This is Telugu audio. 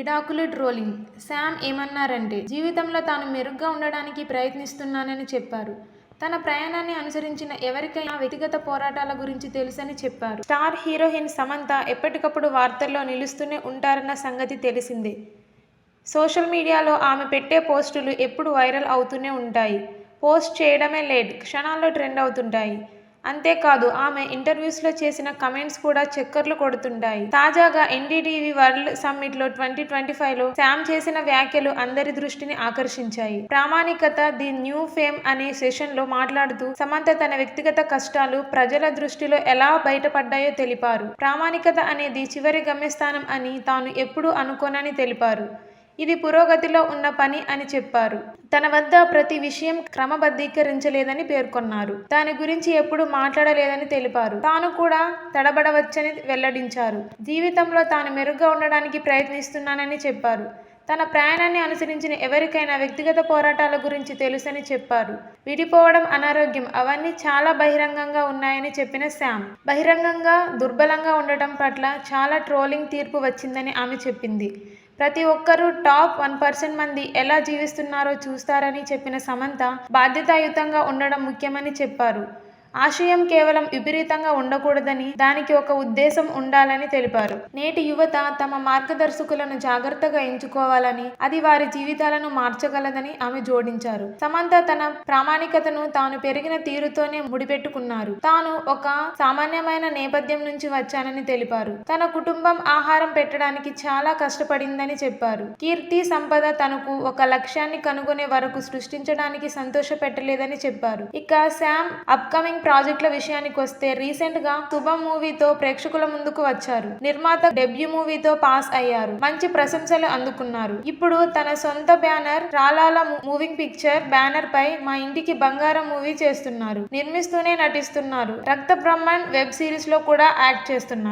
ఇడాకులెట్ ట్రోలింగ్ శామ్ ఏమన్నారంటే జీవితంలో తాను మెరుగ్గా ఉండడానికి ప్రయత్నిస్తున్నానని చెప్పారు. తన ప్రయాణాన్ని అనుసరించిన ఎవరికైనా వ్యక్తిగత పోరాటాల గురించి తెలుసని చెప్పారు. స్టార్ హీరోయిన్ సమంత ఎప్పటికప్పుడు వార్తల్లో నిలుస్తూనే ఉంటారన్న సంగతి తెలిసిందే. సోషల్ మీడియాలో ఆమె పెట్టే పోస్టులు ఎప్పుడు వైరల్ అవుతూనే ఉంటాయి. పోస్ట్ చేయడమే లేట్. క్షణాల్లో ట్రెండ్ అవుతుంటాయి. అంతేకాదు ఆమె ఇంటర్వ్యూస్లో చేసిన కమెంట్స్ కూడా చక్కర్లు కొడుతుంటాయి. తాజాగా ఎన్డీటీవీ వరల్డ్ సమ్మిట్లో ట్వంటీ ట్వంటీ ఫైవ్లో శామ్ చేసిన వ్యాఖ్యలు అందరి దృష్టిని ఆకర్షించాయి. ప్రామాణికత ది న్యూ ఫేమ్ అనే సెషన్లో మాట్లాడుతూ సమంత తన వ్యక్తిగత కష్టాలు ప్రజల దృష్టిలో ఎలా బయటపడ్డాయో తెలిపారు. ప్రామాణికత అనేది చివరి గమ్యస్థానం అని తాను ఎప్పుడూ అనుకోనని తెలిపారు. ఇది పురోగతిలో ఉన్న పని అని చెప్పారు. తన వద్ద ప్రతి విషయం క్రమబద్ధీకరించలేదని పేర్కొన్నారు. దాని గురించి ఎప్పుడు మాట్లాడలేదని తెలిపారు. తాను కూడా తడబడవచ్చని వెల్లడించారు. జీవితంలో తాను మెరుగ్గా ఉండడానికి ప్రయత్నిస్తున్నానని చెప్పారు. తన ప్రయాణాన్ని అనుసరించిన ఎవరికైనా వ్యక్తిగత పోరాటాల గురించి తెలుసని చెప్పారు. విడిపోవడం అనారోగ్యం. అవన్నీ చాలా బహిరంగంగా ఉన్నాయని చెప్పిన శామ్ బహిరంగంగా దుర్బలంగా ఉండటం పట్ల చాలా ట్రోలింగ్ తీర్పు వచ్చిందని ఆమె చెప్పింది. ప్రతి ఒక్కరూ టాప్ వన్ పర్సెంట్ మంది ఎలా జీవిస్తున్నారో చూస్తారని చెప్పిన సమంత బాధ్యతాయుతంగా ఉండడం ముఖ్యమని చెప్పారు. ఆశయం కేవలం విపరీతంగా ఉండకూడదని దానికి ఒక ఉద్దేశం ఉండాలని తెలిపారు. నేటి యువత తమ మార్గదర్శకులను జాగ్రత్తగా ఎంచుకోవాలని అది వారి జీవితాలను మార్చగలదని ఆమె జోడించారు. సమంత తన ప్రామాణికతను తాను పెరిగిన తీరుతోనే ముడిపెట్టుకున్నారు. తాను ఒక సామాన్యమైన నేపథ్యం నుంచి వచ్చానని తెలిపారు. తన కుటుంబం ఆహారం పెట్టడానికి చాలా కష్టపడిందని చెప్పారు. కీర్తి సంపద తనకు ఒక లక్ష్యాన్ని కనుగొనే వరకు సృష్టించడానికి సంతోష పెట్టలేదని చెప్పారు. ఇక శామ్ అప్కమింగ్ ప్రాజెక్టుల విషయానికి వస్తే రీసెంట్గా శుభం మూవీతో ప్రేక్షకుల ముందుకు వచ్చారు. నిర్మాత డెబ్యూ మూవీతో పాస్ అయ్యారు. మంచి ప్రశంసలు అందుకున్నారు. ఇప్పుడు తన సొంత బ్యానర్ రాలాల మూవింగ్ పిక్చర్ బ్యానర్ పై మా ఇంటికి బంగారం మూవీ చేస్తున్నారు. నిర్మిస్తూనే నటిస్తున్నారు. రక్త బ్రహ్మణ్ వెబ్ సిరీస్లో కూడా యాక్ట్ చేస్తున్నారు.